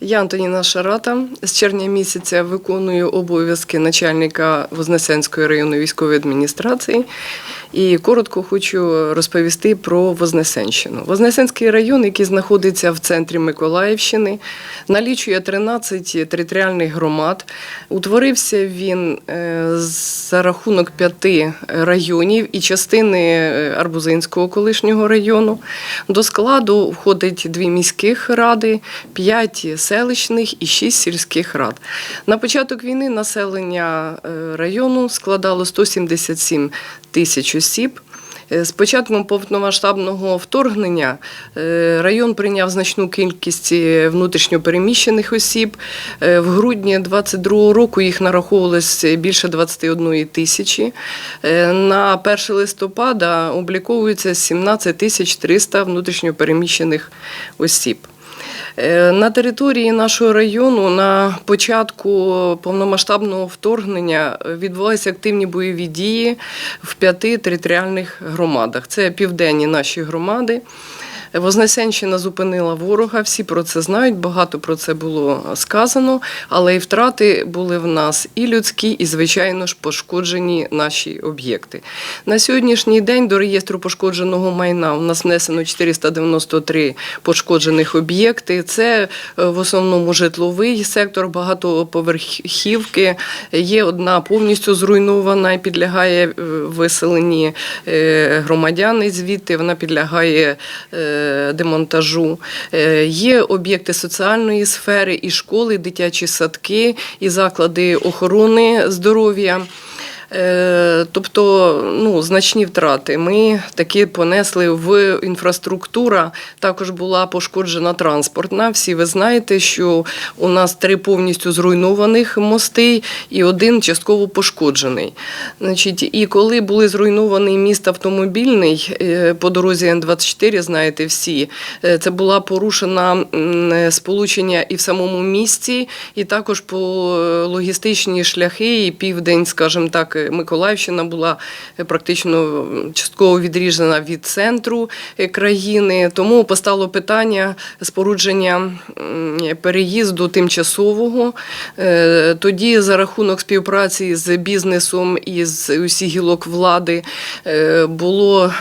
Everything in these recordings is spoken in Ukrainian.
Я Антоніна Шарата. З червня місяця виконую обов'язки начальника Вознесенської районної військової адміністрації. І коротко хочу розповісти про Вознесенщину. Вознесенський район, який знаходиться в центрі Миколаївщини, налічує 13 територіальних громад. Утворився він е, за рахунок п'яти районів і частини е, Арбузинського колишнього району. До складу входить дві міських ради, п'ять селищних і шість сільських рад. На початок війни населення е, району складало 177 тисяч осіб. Е, З початком повномасштабного вторгнення е, район прийняв значну кількість внутрішньопереміщених осіб. В грудні 22 року їх нараховувалось більше 21 тисячі. На 1 листопада обліковується 17 тисяч 300 внутрішньопереміщених осіб. Е, На території нашого району на початку повномасштабного вторгнення відбувалися активні бойові дії в п'яти територіальних громадах. Це південні наші громади. Вознесенщина зупинила ворога, всі про це знають, багато про це було сказано, але і втрати були в нас і людські, і, звичайно ж, пошкоджені наші об'єкти. На сьогоднішній день до реєстру пошкодженого майна у нас внесено 493 пошкоджених об'єкти. Це е, в основному житловий сектор, багатоповерхівки. Є одна повністю зруйнована і підлягає е, виселенні е, громадяни звідти. Вона підлягає демонтажу. Е, Є об'єкти соціальної сфери, і школи, дитячі садки, і заклади охорони здоров'я. Е, Тобто ну, значні втрати. Ми таки понесли в інфраструктура. Також була пошкоджена транспортна. Всі ви знаєте, що у нас три повністю зруйнованих мости і один частково пошкоджений. Значить, і коли були зруйнований міст автомобільний е, по дорозі Н-24, знаєте всі, е, це була порушена сполучення і в самому місті, і також по логістичні шляхи, і південь, скажімо так, Миколаївщина була е, практично частково відрізана від центру е, країни. Тому постало питання спорудження переїзду тимчасового. Е, Тоді за рахунок співпраці з бізнесом і з усіх гілок влади е, було,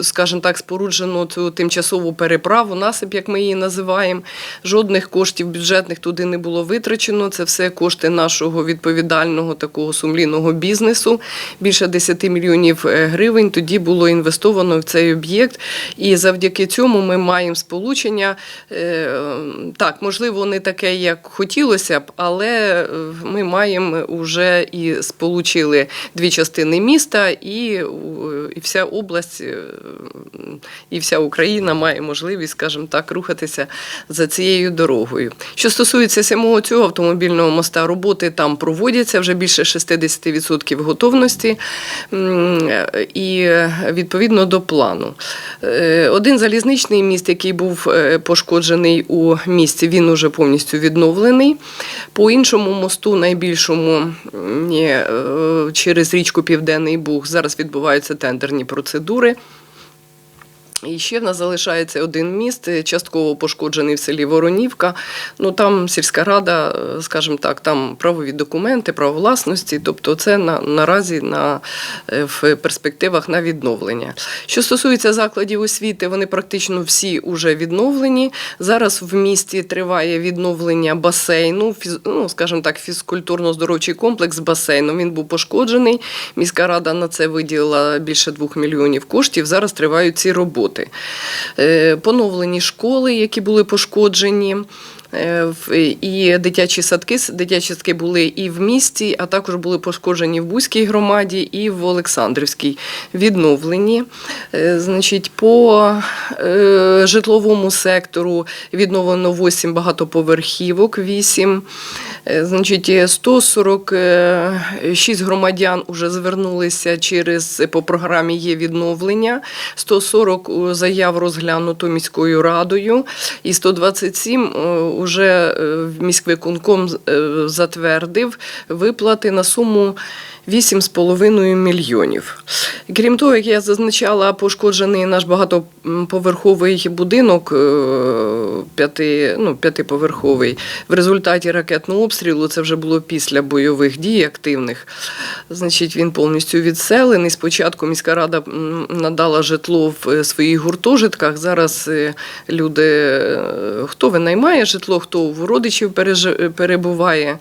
скажімо так, споруджено цю тимчасову переправу, насип, як ми її називаємо. Жодних коштів бюджетних туди не було витрачено. Це все кошти нашого відповідального такого сумлінного бізнесу. Більше 10 мільйонів е, гривень тоді було інвестовано в цей об'єкт. І завдяки цьому ми маємо сполучення. Е, Так, можливо, не таке, як хотілося б, але е, ми маємо вже і сполучили дві частини міста, і, вся область, і вся Україна має можливість, скажімо так, рухатися за цією дорогою. Що стосується самого цього автомобільного моста, роботи там проводяться вже більше 60% готовності і е, відповідно до плану. Е, Один залізничний міст, який був е, пошкоджений у місті, він уже повністю відновлений. По іншому мосту, найбільшому через річку Південний Буг, зараз відбуваються тендерні процедури. І ще в нас залишається один міст, е, частково пошкоджений в селі Воронівка. Ну там сільська рада, е, скажімо так, там правові документи, право власності. Тобто, це на наразі на е, в перспективах на відновлення. Що стосується закладів освіти, вони практично всі вже відновлені. Зараз в місті триває відновлення басейну, фіз, ну, скажімо так, фізкультурно-здоровчий комплекс з басейном. Він був пошкоджений. Міська рада на це виділила більше двох мільйонів коштів. Зараз тривають ці роботи. Е, Поновлені школи, які були пошкоджені. Е, І дитячі садки, дитячі садки були і в місті, а також були пошкоджені в Бузькій громаді і в Олександрівській відновлені. Е, Значить, по е, житловому сектору відновлено 8 багатоповерхівок, 8. Е, Значить, 146 громадян вже звернулися через по програмі є відновлення. 140 заяв розглянуто міською радою, і 127 вже міськвиконком е, затвердив виплати на суму 8,5 мільйонів. Крім того, як я зазначала, пошкоджений наш багатоповерховий будинок е, п'яти, ну, п'ятиповерховий. В результаті ракетного обстрілу це вже було після бойових дій активних. Значить, він повністю відселений. Спочатку міська рада надала житло в е, своїх гуртожитках. Зараз е, люди, е, хто винаймає житло, хто у родичів перебуває.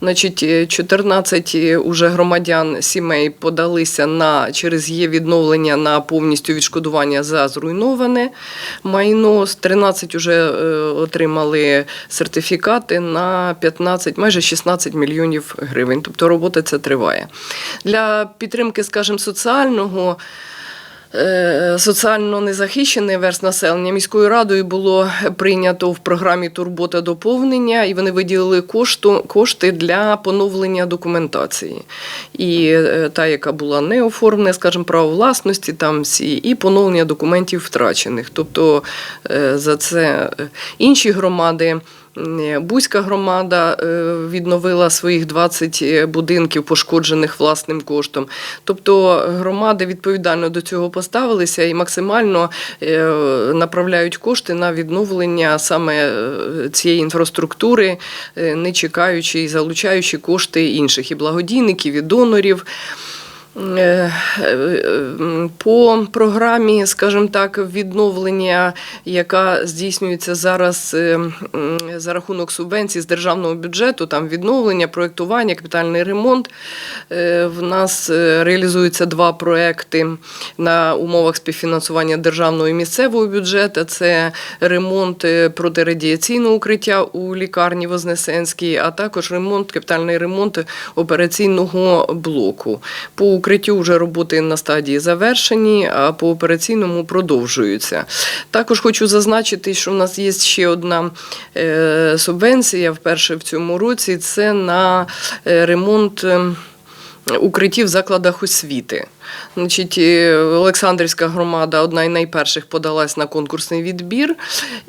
Значить, е, 14 уже громадян сімей подалися на через є відновлення на повністю відшкодування за зруйноване майно. 13 уже е, отримали сертифікати на 15, майже 16 мільйонів гривень. Тобто робота ця триває. Для підтримки, скажімо, соціального. Е, Соціально незахищений верст населення міською радою було прийнято в програмі Турбота доповнення, і вони виділили кошту, кошти для поновлення документації. І е, та, яка була не оформлена, скажімо, право власності, там всі, і поновлення документів втрачених. Тобто е, за це інші громади. М, Бузька громада е, відновила своїх 20 будинків, пошкоджених власним коштом. Тобто громади відповідально до цього поставилися і максимально е, направляють кошти на відновлення саме е, цієї інфраструктури, е, не чекаючи і залучаючи кошти інших і благодійників, і донорів. Е, е, По програмі, скажімо так, відновлення, яка здійснюється зараз е, за рахунок субвенцій з державного бюджету, там відновлення, проєктування, капітальний ремонт. В нас реалізуються два проекти на умовах співфінансування державного і місцевого бюджету. Це ремонт протирадіаційного укриття у лікарні Вознесенській, а також ремонт, капітальний ремонт операційного блоку. По укриттю вже роботи на стадії завершені, а по операційному продовжуються. Також хочу зазначити, що в нас є ще одна е, субвенція вперше в цьому році. Це на е, ремонт. ем, Укриттів в закладах освіти. Значить, е, Олександрівська громада одна із найперших подалась на конкурсний відбір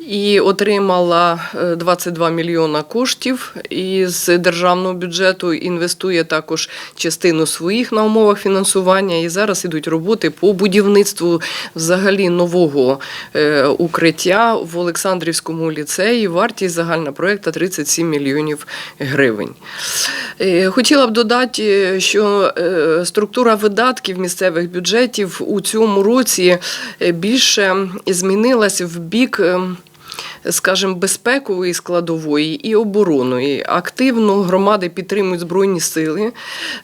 і отримала е, 22 мільйона коштів із державного бюджету. Інвестує також частину своїх на умовах фінансування. І зараз ідуть роботи по будівництву взагалі нового е, укриття в Олександрівському ліцеї. Вартість загальна проєкта 37 мільйонів гривень. Е, Хотіла б додати, е, що е, структура видатків місцевих бюджетів у цьому році е, більше змінилась в бік. Скажімо, безпекової складової і оборонної. Активно громади підтримують Збройні сили.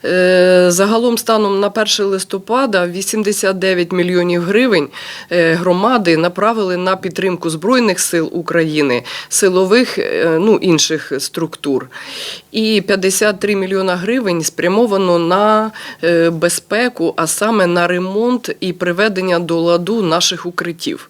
Е, Загалом станом на 1 листопада 89 мільйонів гривень е, громади направили на підтримку Збройних сил України, силових е, ну, інших структур. І 53 мільйона гривень спрямовано на безпеку, а саме на ремонт і приведення до ладу наших укриттів.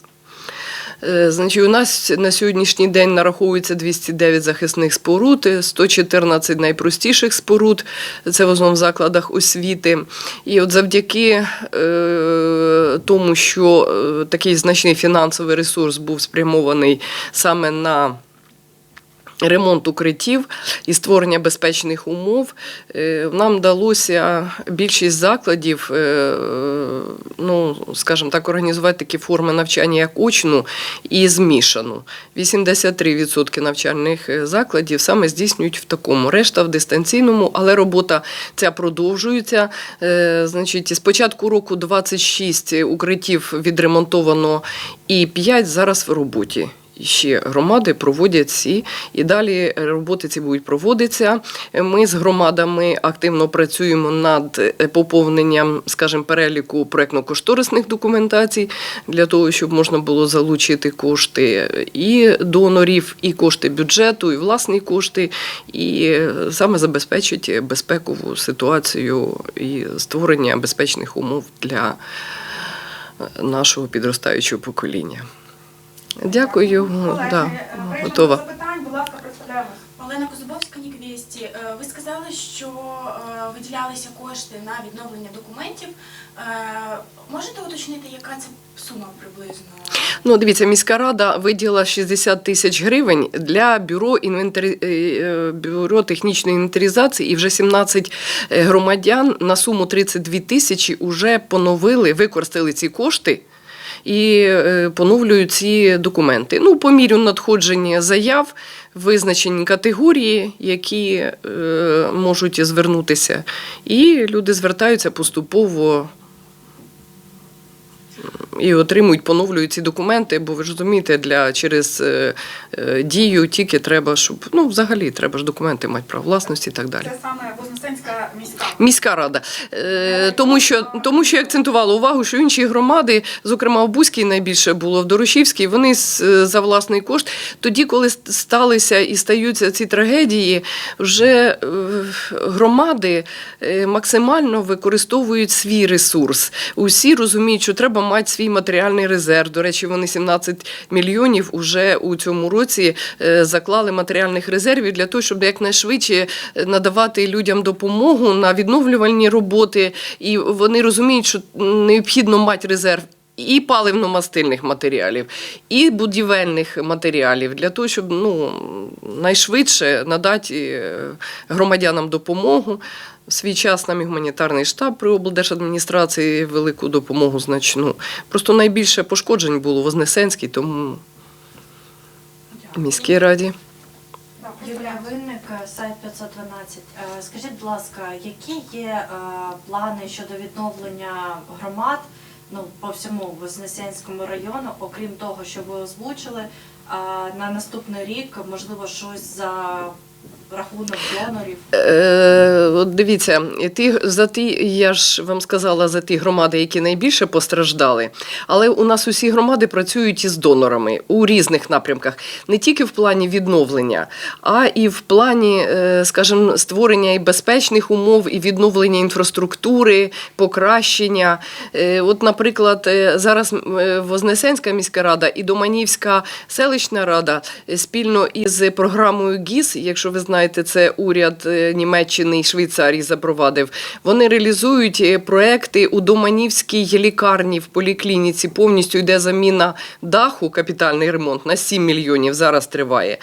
Е, Значить, у нас на сьогоднішній день нараховується 209 захисних споруд, е, 114 найпростіших споруд, це в основному в закладах освіти. І от завдяки е, тому, що е, такий значний фінансовий ресурс був спрямований саме на Ремонт укриттів і створення безпечних умов е, нам вдалося більшість закладів, е, ну скажімо так, організувати такі форми навчання, як очну і змішану. 83% навчальних е, закладів саме здійснюють в такому, решта в дистанційному, але робота ця продовжується. Значить, з початку року 26 укриттів відремонтовано і 5 зараз в роботі. Ще громади проводять ці, і далі роботи ці будуть проводитися. Ми з громадами активно працюємо над поповненням, скажімо, переліку проєктно-кошторисних документацій для того, щоб можна було залучити кошти і донорів, і кошти бюджету, і власні кошти, і саме забезпечити безпекову ситуацію і створення безпечних умов для нашого підростаючого покоління. Дякую. Колеги, Да, е, готова. запитань, будь ласка, представляємось. Олена Козубовська, Ніквєсті. Е, Ви сказали, що е, виділялися кошти на відновлення документів. Е, Можете уточнити, яка це сума приблизно? Ну, дивіться, міська рада виділила 60 тисяч гривень для бюро інвентарі... е, бюро технічної інвентаризації, і вже 17 громадян на суму 32 тисячі вже поновили, використали ці кошти. І поновлюю поновлюють ці документи. Ну, по мірі надходження заяв визначені категорії, які е, можуть звернутися, і люди звертаються поступово і отримують, поновлюють ці документи, бо ви ж розумієте, для через е, е, дію тільки треба, щоб ну взагалі треба ж документи мати право власності і так далі. Це саме Вознесенська міська. Міська рада, е, тому що тому що я акцентувала увагу, що інші громади, зокрема в Бузькій найбільше було в Дорошівській, вони з- за власний кошт. Тоді, коли сталися і стаються ці трагедії, вже е, громади е, максимально використовують свій ресурс. Усі розуміють, що треба мати свій матеріальний резерв. До речі, вони 17 мільйонів уже у цьому році е, заклали матеріальних резервів для того, щоб якнайшвидше е, надавати людям допомогу на відновлювальні роботи. І вони розуміють, що необхідно мати резерв. І паливно-мастильних матеріалів, і будівельних матеріалів для того, щоб ну, найшвидше надати е, громадянам допомогу. В свій час нам і гуманітарний штаб при облдержадміністрації велику допомогу значну. Просто найбільше пошкоджень було Вознесенській, тому в міській раді. Юлія Винник, е, сайт 512. Е, Скажіть, будь ласка, які є е, плани щодо відновлення громад ну, по всьому Вознесенському району, окрім того, що ви озвучили, на наступний рік, можливо, щось за рахунок донорів? Е, дивіться, ті, за ті, я ж вам сказала за ті громади, які найбільше постраждали. Але у нас усі громади працюють із донорами у різних напрямках, не тільки в плані відновлення, а і в плані, е, скажімо, створення і безпечних умов, і відновлення інфраструктури, покращення. Е, От, наприклад, е, зараз Вознесенська міська рада і Доманівська селищна рада спільно із програмою ГІС, якщо ви знаєте, це уряд е, Німеччини і Швейцарії запровадив. Вони реалізують е, проекти у Доманівській лікарні в поліклініці. Повністю йде заміна даху, капітальний ремонт на 7 мільйонів. Зараз триває.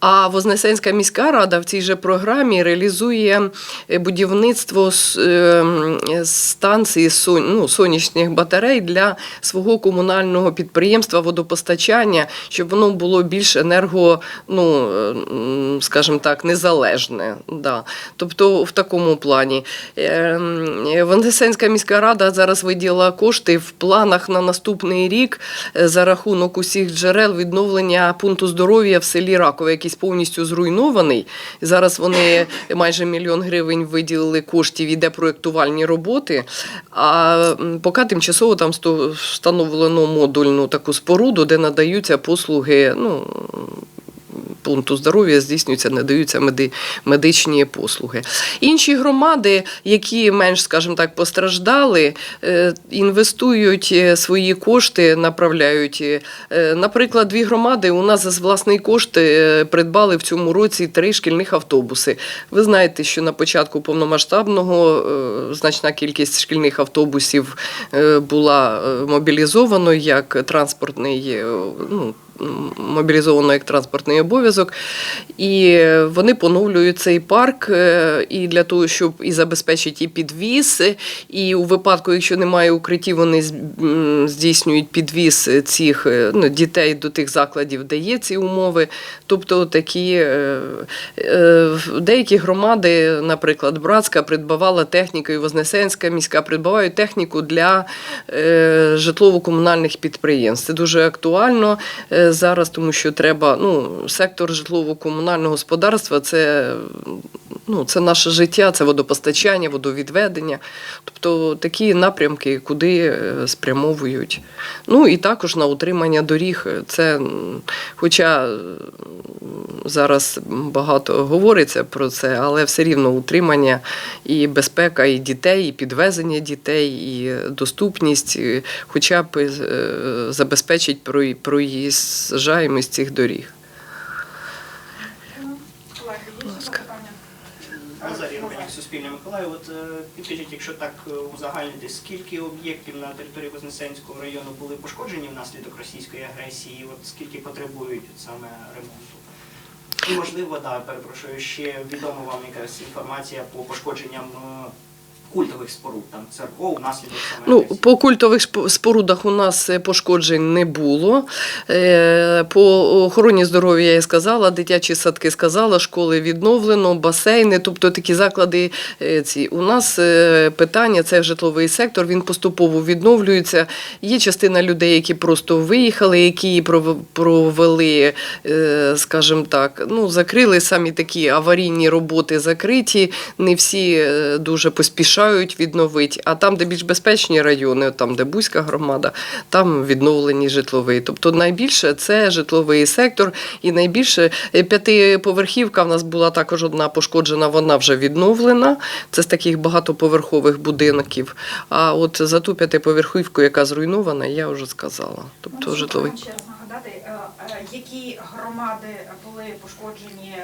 А Вознесенська міська рада в цій же програмі реалізує е, будівництво станції ну, сонячних батарей для свого комунального підприємства водопостачання, щоб воно було більш енерго, ну скажімо так, незалежне. Да. Тобто в такому плані. Е, Вознесенська міська рада зараз виділила кошти в планах на наступний рік е, за рахунок усіх джерел відновлення пункту здоров'я в селі Ракове, який повністю зруйнований. Зараз вони майже мільйон гривень виділили коштів, іде проєктувальні роботи. А поки тимчасово там встановлено модульну таку споруду, де надаються послуги. Ну, Пункту здоров'я здійснюються, надаються меди, медичні послуги. Інші громади, які менш, скажімо так, постраждали, е, інвестують е, свої кошти, направляють. Е, Наприклад, дві громади у нас за власний кошт придбали в цьому році три шкільних автобуси. Ви знаєте, що на початку повномасштабного значна кількість шкільних автобусів була мобілізовано як транспортний. Ну, мобілізовано як транспортний обов'язок, і вони поновлюють цей парк е, і для того, щоб і забезпечити і підвіз, і у випадку, якщо немає укриттів, вони здійснюють підвіз цих е, ну, дітей до тих закладів, де є ці умови. Тобто такі е, е, деякі громади, наприклад, Братська придбавала техніку, і Вознесенська міська придбавають техніку для е, житлово-комунальних підприємств. Це дуже актуально е, зараз, тому що треба, ну, сектор житлово-комунального господарства це, ну, це наше життя, це водопостачання, водовідведення. Тобто такі напрямки, куди е, спрямовують. Ну і також на утримання доріг. Це, хоча зараз багато говориться про це, але все рівно утримання і безпека і дітей, і підвезення дітей, і доступність, хоча б е, забезпечить про- проїжджаємість цих доріг. Назарій Романюк, Суспільне Миколаїв. От е, підкажіть, якщо так е, узагальнити, скільки об'єктів на території Вознесенського району були пошкоджені внаслідок російської агресії, от скільки потребують от саме ремонту? І можливо, да, перепрошую, ще відома вам якась інформація по пошкодженням е, культових споруд, там церков, внаслідок саме Ну, по культових спорудах у нас е, пошкоджень не було. Е, По охороні здоров'я я сказала, дитячі садки сказала, школи відновлено, басейни, тобто такі заклади. е, Ці. У нас питання це житловий сектор, він поступово відновлюється. Є частина людей, які просто виїхали, які провели, скажімо так, ну, закрили самі такі аварійні роботи закриті. Не всі дуже поспішають відновити. А там, де більш безпечні райони, там, де Бузька громада, там відновлені житлові. Тобто найбільше це житловий сектор, і найбільше е, п'ятиповерхівка в нас була також одна пошкоджена, вона вже відновлена. Це з таких багатоповерхових будинків. А от за ту п'ятиповерхівку, яка зруйнована, я вже сказала. Тобто житловий. ще раз нагадати, е, е, які громади були пошкоджені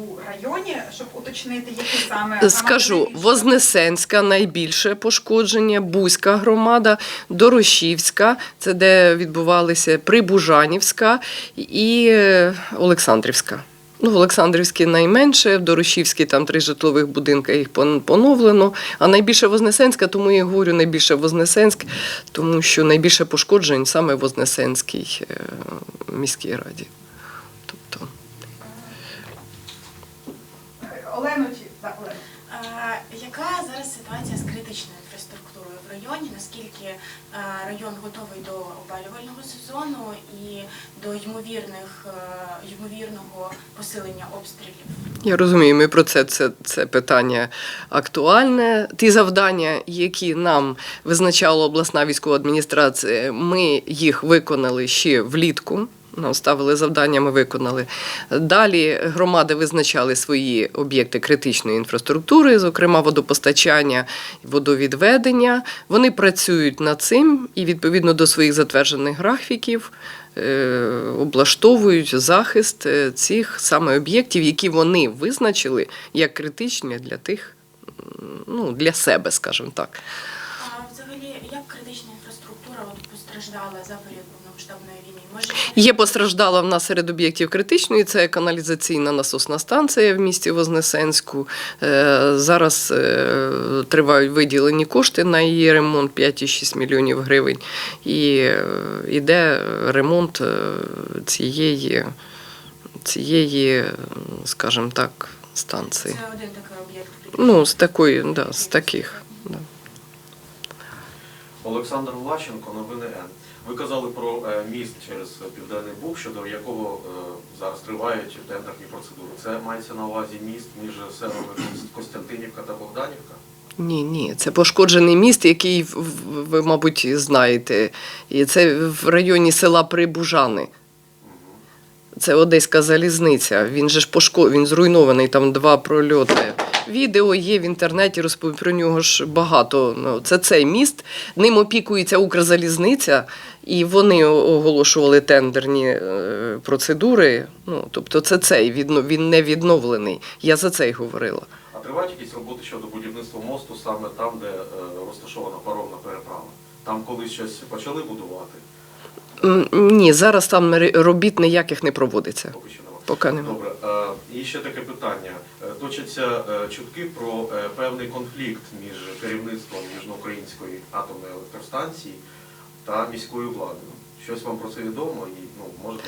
у районі, щоб уточнити, які саме Скажу. Вознесенська найбільше пошкодження, Бузька громада, Дорошівська, це де відбувалися Прибужанівська і е, Олександрівська. Ну, в Олександрівській найменше, в Дорошівській там три житлових будинки їх поновлено. А найбільше Вознесенська, тому я говорю найбільше Вознесенськ, тому що найбільше пошкоджень саме Вознесенській е, міській раді. Тобто, Е, Олену чи да, Олену. Е, Яка зараз ситуація з критичною інфраструктурою в районі? Наскільки е, район готовий до опалювального сезону і до ймовірних е, ймовірного посилення обстрілів? Я розумію, ми про це, це, це питання актуальне. Ті завдання, які нам визначала обласна військова адміністрація, ми їх виконали ще влітку. Нам ставили завдання, ми виконали. Далі громади визначали свої об'єкти критичної інфраструктури, зокрема водопостачання, водовідведення. Вони працюють над цим і відповідно до своїх затверджених графіків е, облаштовують захист е, цих саме об'єктів, які вони визначили як критичні для тих, ну, для себе, скажімо так. А взагалі, як критична інфраструктура от постраждала за період Є постраждала в нас серед об'єктів критичної, це каналізаційна насосна станція в місті Вознесенську. Е, Зараз е, тривають виділені кошти на її ремонт 5,6 мільйонів гривень. І йде ремонт е, цієї, цієї, е, скажімо так, станції. це один такий об'єкт? Ну, з такої, да, з таких. Да. Олександр Влащенко, новини Н. Ви казали про е, міст через Південний Буг, щодо якого е, зараз тривають тендерні процедури. Це мається на увазі міст між селами Костянтинівка та Богданівка? Ні, ні, це пошкоджений міст, який ви, мабуть, знаєте. І це в районі села Прибужани. Це Одеська залізниця. Він же ж пошко... він зруйнований, там два прольоти. Відео є в інтернеті, розповідь про нього ж багато. Ну, це цей міст. Ним опікується Укрзалізниця, і вони оголошували тендерні е, процедури. Ну, тобто це цей, він не відновлений. Я за це й говорила. А тривають якісь роботи щодо будівництва мосту саме там, де е, розташована паромна переправа? Там колись щось почали будувати, Ні, зараз там робіт ніяких не проводиться. Поки немає. Добре, е, і ще таке питання. Е, Точаться е, чутки про певний конфлікт між керівництвом Южноукраїнської атомної електростанції та міською владою. Щось вам про це відомо і ну можете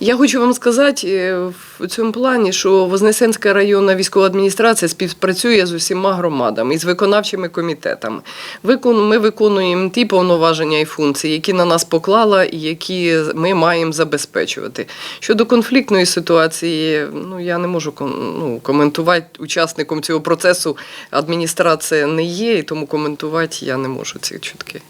Я хочу вам сказати е, в цьому плані, що Вознесенська районна військова адміністрація співпрацює з усіма громадами і з виконавчими комітетами. Ми виконуємо ті повноваження і функції, які на нас поклала, і які ми маємо забезпечувати. Щодо конфліктної ситуації, ну я не можу ну, коментувати учасником цього процесу. Адміністрація не є, і тому коментувати я не можу ці чутки.